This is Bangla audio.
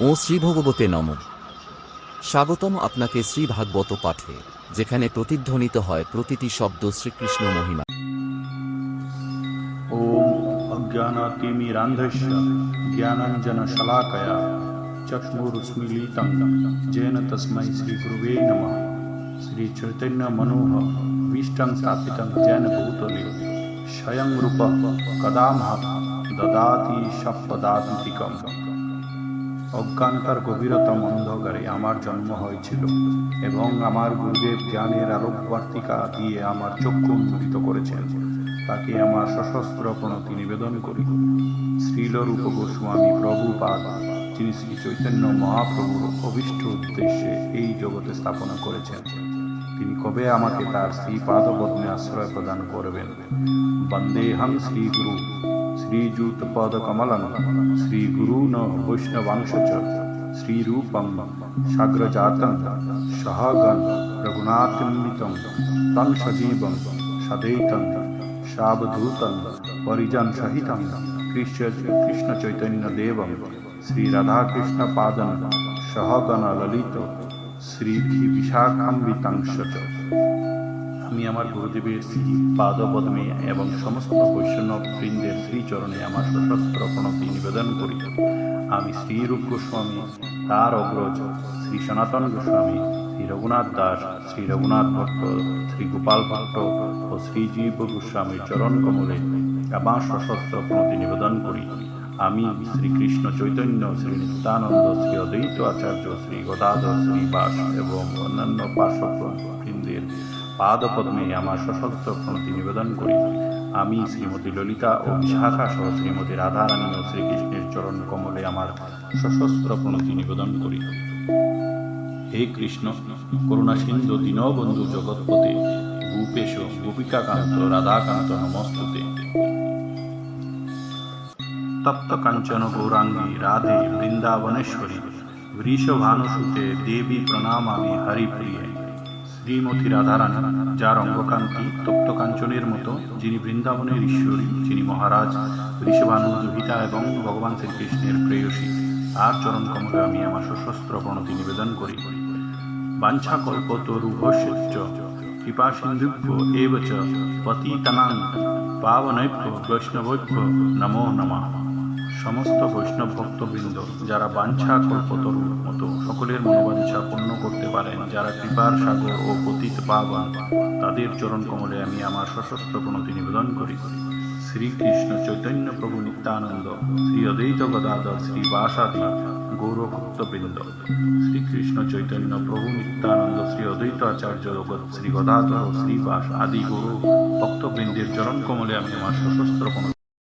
ও শ্রীভগবতে নম। স্বাগতম আপনাকে শ্রীভাগবত পাঠে, যেখানে প্রতিধ্বনিত হয় প্রতিটি শব্দ শ্রীকৃষ্ণ মহিমা। ওম অজ্ঞানাতিমিরান্ধস্য জ্ঞানাঞ্জন শলাকয়া চক্ষুরুস্মিলিতং জেন শ্রীচৈতন্য মনোহ বিষ্টং কদামহ, দদাতি অজ্ঞানতার গভীরতম অন্ধকারে আমার জন্ম হয়েছিল এবং আমার গুরুদেব জ্ঞানের আলোকবার্তিকা দিয়ে আমার চক্ষু উন্মোচিত করেছেন। তাকে আমার সশস্ত্র প্রণতি নিবেদন করি। শ্রীলরূপ গোস্বামী প্রভুপাদ, যিনি শ্রী চৈতন্য মহাপ্রভুর অভিষ্ট উদ্দেশ্যে এই জগতে স্থাপনা করেছেন। তিনি কবে আমাকে তার শ্রী পাদপদ্মে আশ্রয় প্রদান করবেন? বন্দেহং শ্রী গুরু শ্রীযুত পদ কমলম শ্রী গুরু ন বৈষ্ণবাংশ চ শ্রীরূপম সাগ্রজাতম সহগণ রঘুনাথমিতম তং সজীবম সদৈতম সাবধূতম পরিজন সহিতম কৃষ্ণ আমি আমার গুরুদেবের শ্রী পাদপদ্মে এবং সমস্ত বৈষ্ণব বৃন্দের শ্রীচরণে আমার সশস্ত্র প্রণতি নিবেদন করি। আমি শ্রীরূপ গোস্বামী তার অগ্রজ, শ্রী সনাতন গোস্বামী, শ্রী রঘুনাথ দাস, শ্রী রঘুনাথ ভট্ট, শ্রী গোপাল ভট্ট ও শ্রীজীব গোস্বামীর চরণ কমলে আমার সশস্ত্র প্রণতি নিবেদন করি। আমি শ্রীকৃষ্ণ চৈতন্য, শ্রী নিত্যানন্দ, শ্রী অদ্বৈত আচার্য, শ্রী গদাধর শ্রী বাস এবং অন্যান্য পার্শ্ব বৃন্দের পাদপদ্মে আমার সশস্ত্র প্রণতি নিবেদন করি। আমি শ্রীমতী ললিতা ও বিশাখা সহ শ্রীমতী রাধারানী ও শ্রীকৃষ্ণের চরণ কমলে আমার সশস্ত্র প্রণতি নিবেদন করি। হে কৃষ্ণ, করুণা সিন্ধু দীনবন্ধু জগৎপতে ভূপেশ গোপিকাকান্ত রাধাকান্ত নমস্তুতে। তপ্ত কাঞ্চন গৌরাঙ্গী রাধে বৃন্দাবনেশ্বরী, বৃষভানুসুতে দেবী প্রণামামি হরিপ্রিয়ে। শ্রীমতী রাধারানী, যার অঙ্গকান্তি তপ্ত কাঞ্চনের মতো, যিনি বৃন্দাবনের ঈশ্বরী, যিনি মহারাজ ঋষভানু দুহিতা এবং ভগবান শ্রীকৃষ্ণের প্রেয়সী, তার চরণ কমলে আমি আমার সশস্ত্র প্রণতি নিবেদন করি। বাঞ্ছা কল্পতরুভস্য কৃপা সিন্ধুভ্য এব চ, পতিতনাং পাবনৈভ্য বৈষ্ণবৈভ্য নমো নমঃ। সমস্ত বৈষ্ণব ভক্তবৃন্দ যারা বাঞ্ছা কল্পতরু মতো সকলের মনোবাঞ্ছা পূর্ণ করতে পারেন, যারা কৃপার সাগর ও পতিত পাবন, তাদের চরণ কমলে আমি আমার সশস্ত্র প্রণতি নিবেদন করি। শ্রীকৃষ্ণ চৈতন্য প্রভু নিত্যানন্দ, শ্রী অদ্বৈত গদাধর, শ্রী বাসাদি গৌরভক্তবৃন্দ শ্রীকৃষ্ণ চৈতন্য প্রভু নিত্যানন্দ, শ্রী অদ্বৈত আচার্য জগৎ, শ্রী গদাধর শ্রীবাস আদি গৌর ভক্তবৃন্দের চরণ কমলে আমি আমার সশস্ত্র